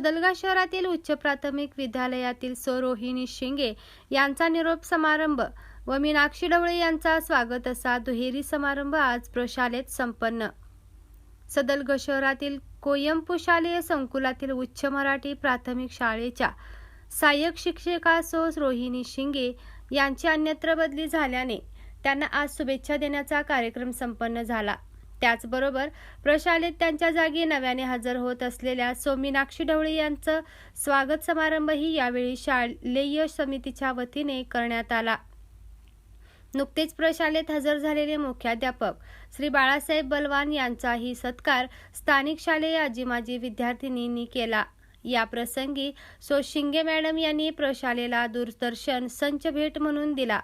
सदलगा शहरातील उच्च प्राथमिक विद्यालयातील सौ रोहिणी शिंगे यांचा निरोप समारंभ व मीनाक्षी ढवळे यांचा स्वागत असा दुहेरी समारंभ आज प्रशालेत संपन्न. सदलग शहरातील कोयंपू शालेय संकुलातील उच्च मराठी प्राथमिक शाळेच्या सहाय्यक शिक्षिका सो रोहिणी शिंगे यांची अन्यत्र बदली झाल्याने त्यांना आज शुभेच्छा देण्याचा कार्यक्रम संपन्न झाला. त्याचबरोबर प्रशालेत त्यांच्या जागी नव्याने हजर होत असलेल्या सोमीनाक्षी ढवळे यांचं स्वागत समारंभही यावेळी शालेय समितीच्या वतीने करण्यात आला. नुकतेच प्रशालेत हजर झालेले मुख्याध्यापक श्री बाळासाहेब बलवान यांचाही सत्कार स्थानिक शालेय आजीमाजी विद्यार्थिनींनी केला. या प्रसंगी सो शिंगे मॅडम यांनी प्रशालेला दूरदर्शन संच भेट म्हणून दिला.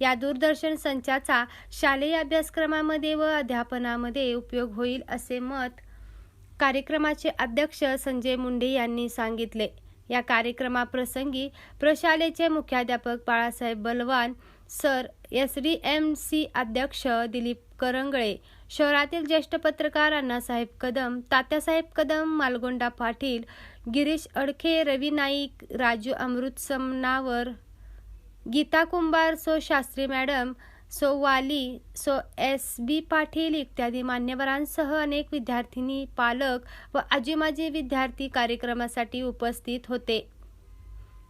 या दूरदर्शन संचाचा शालेय अभ्यासक्रमामध्ये व अध्यापनामध्ये उपयोग होईल असे मत कार्यक्रमाचे अध्यक्ष संजय मुंडे यांनी सांगितले. या कार्यक्रमाप्रसंगी प्रशालेचे मुख्याध्यापक Balasaheb Balwan sir S D M C अध्यक्ष दिलीप करंगळे शहरातील ज्येष्ठ पत्रकार अण्णासाहेब कदम तात्यासाहेब कदम मालगोंडा पाटील गिरीश अडखे रवी नाईक राजू अमृत समनावर गीता कुंभार सो शास्त्री मॅडम सो वाली सो एस बी पाटील इत्यादी मान्यवरांसह अनेक विद्यार्थिनी पालक व आजीमाजी विद्यार्थी कार्यक्रमासाठी उपस्थित होते.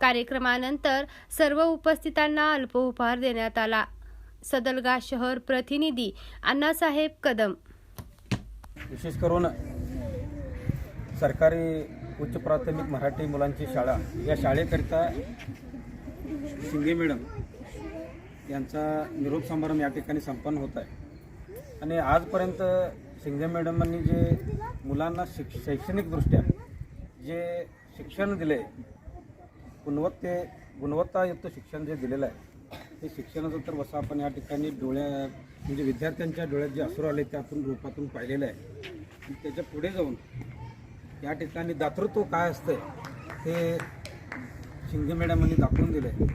कार्यक्रमानंतर सर्व उपस्थितांना अल्प उपहार देण्यात आला. सदलगा शहर प्रतिनिधी अण्णासाहेब कदम. विशेष करून सरकारी उच्च प्राथमिक मराठी मुलांची शाळा या शाळेकरिता शिंगे मॅडम यांचा निरोप समारंभ या ठिकाणी संपन्न होत आहे. आणि आजपर्यंत शिंगे मॅडमांनी जे मुलांना शिक शैक्षणिकदृष्ट्या जे शिक्षण दिले गुणवत्ते गुणवत्तायुक्त शिक्षण जे दिलेलं आहे ते शिक्षणाचं तर वसा आपण या ठिकाणी डोळ्या म्हणजे विद्यार्थ्यांच्या डोळ्यात जे असुर आले त्यातून रूपातून पाहिलेलं आहे. त्याच्या पुढे जाऊन या ठिकाणी दातृत्व काय असतं हे शिंदे मॅडमांनी दाखवून दिलं आहे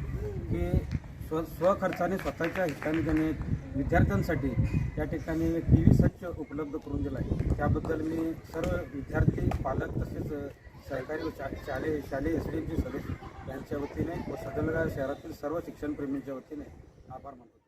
की स्व स्वखर्चाने स्वतःच्या हिताने त्याने विद्यार्थ्यांसाठी या ठिकाणी टी व्ही स्वच्छ उपलब्ध करून दिला आहे. त्याबद्दल मी सर्व विद्यार्थी पालक तसेच सरकारी व शा शालेय शालेय एस डी एमचे सदस्य यांच्या वतीने व सदलगा शहरातील सर्व शिक्षणप्रेमींच्या वतीने आभार मानतो.